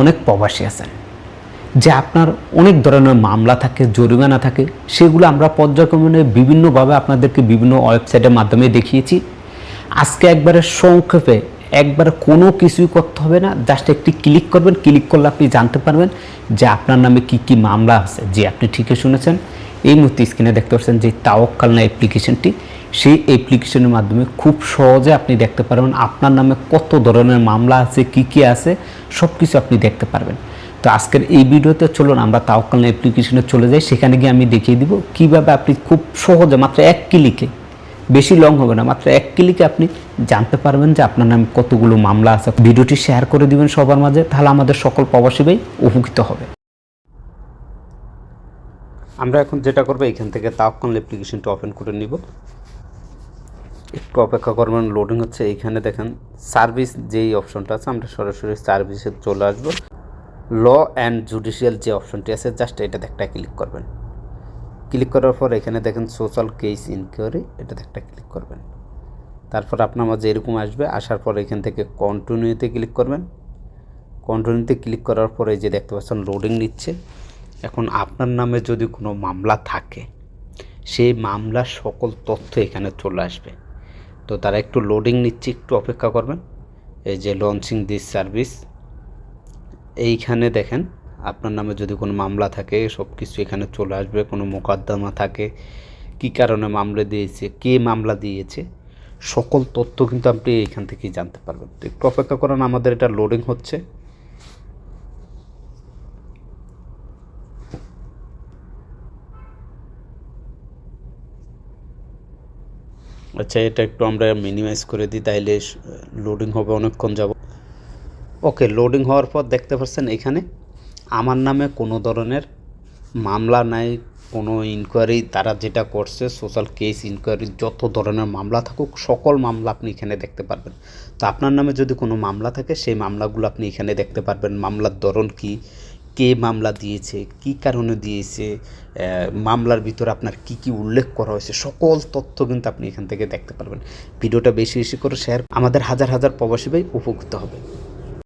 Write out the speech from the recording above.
অনেক প্রবাসী আছেন, যে আপনার অনেক ধরনের মামলা থাকে, জরিমানা থাকে, সেগুলো আমরা পর্যায়ক্রমে বিভিন্নভাবে আপনাদেরকে বিভিন্ন ওয়েবসাইটের মাধ্যমে দেখিয়েছি। আজকে একবারে সংক্ষেপে, একবার কোনো কিছুই করতে হবে না জাস্ট একটি ক্লিক করবেন ক্লিক করলে আপনি জানতে পারবেন যে আপনার নামে কি কি মামলা আছে, যে আপনি ঠিকই শুনেছেন। এই মুহূর্তে স্ক্রিনে দেখতে পাচ্ছেন যে তাওয়াক্কাল না অ্যাপ্লিকেশনটি সেই অ্যাপ্লিকেশনের মাধ্যমে খুব সহজে আপনি দেখতে পারবেন আপনার নামে কত ধরনের মামলা আছে, কি কি আছে সব কিছু আপনি দেখতে পারবেন। তো আজকের এই ভিডিওতে চলুন আমরা তাওয়াক্কাল না অ্যাপ্লিকেশনে চলে যাই, সেখানে গিয়ে আমি দেখিয়ে দিব কীভাবে আপনি খুব সহজে মাত্র এক ক্লিকে বেশি লং হবে না, মাত্র এক ক্লিকে আপনি জানতে পারবেন যে আপনার নামে কতগুলো মামলা আছে। ভিডিওটি শেয়ার করে দিবেন সবার মাঝে, তাহলে আমাদের সকল প্রবাসী ভাই উপকৃত হবে। আমরা এখন যেটা করব, এখান থেকে তাওয়াক্কাল অ্যাপ্লিকেশনটা ওপেন করে নিব। একটু অপেক্ষা করবেন লোডিং হচ্ছে এইখানে দেখেন সার্ভিস যেই অপশনটা আছে, আমরা সরাসরি সার্ভিসে চলে আসব। ল অ্যান্ড জুডিশিয়াল যে অপশনটি আছে জাস্ট এটাতে একটা ক্লিক করবেন। ক্লিক করার পর এখানে দেখেন সোশ্যাল কেস ইনকোয়ারি এটাতে একটা ক্লিক করবেন। তারপর আপনার মাঝে এরকম আসবে, আসার পর এখান থেকে কন্টিনিউতে ক্লিক করবেন। কন্টিনিউতে ক্লিক করার পরে যে দেখতে পাচ্ছেন লোডিং নিচ্ছে। এখন আপনার নামে যদি কোনো মামলা থাকে, সেই মামলার সকল তথ্য এখানে চলে আসবে। তো তারা একটু লোডিং নিচ্ছে, একটু অপেক্ষা করবেন। এই যে লঞ্চিং দিস সার্ভিস এইখানে দেখেন, আপনার নামে যদি কোনো মামলা থাকে সব কিছু এখানে চলে আসবে। কোনো মোকদ্দমা থাকে, কি কারণে মামলা দিয়েছে, কে মামলা দিয়েছে, সকল তথ্য কিন্তু আপনি এখান থেকেই জানতে পারবেন। তো একটু অপেক্ষা করেন, আমাদের এটা লোডিং হচ্ছে। আচ্ছা এটা একটু আমরা মিনিমাইজ করে দিই তাইলে লোডিং হবে অনেকক্ষণ যাব ওকে লোডিং হওয়ার পর দেখতে পাচ্ছেন এখানে আমার নামে কোনো ধরনের মামলা নাই, কোনো ইনকোয়ারি তারা যেটা করছে সোশ্যাল কেস ইনকোয়ারি যত ধরনের মামলা থাকুক, সকল মামলা আপনি এখানে দেখতে পারবেন। তো আপনার নামে যদি কোনো মামলা থাকে, সেই মামলাগুলো আপনি এখানে দেখতে পারবেন। মামলার ধরন কি? কে মামলা দিয়েছে, কি কারণে দিয়েছে মামলার ভিতরে আপনার কি কি উল্লেখ করা হয়েছে, সকল তথ্য কিন্তু আপনি এখান থেকে দেখতে পারবেন। ভিডিওটা বেশি বেশি করে শেয়ার, আমাদের হাজার হাজার প্রবাসী ভাই উপকৃত হবে।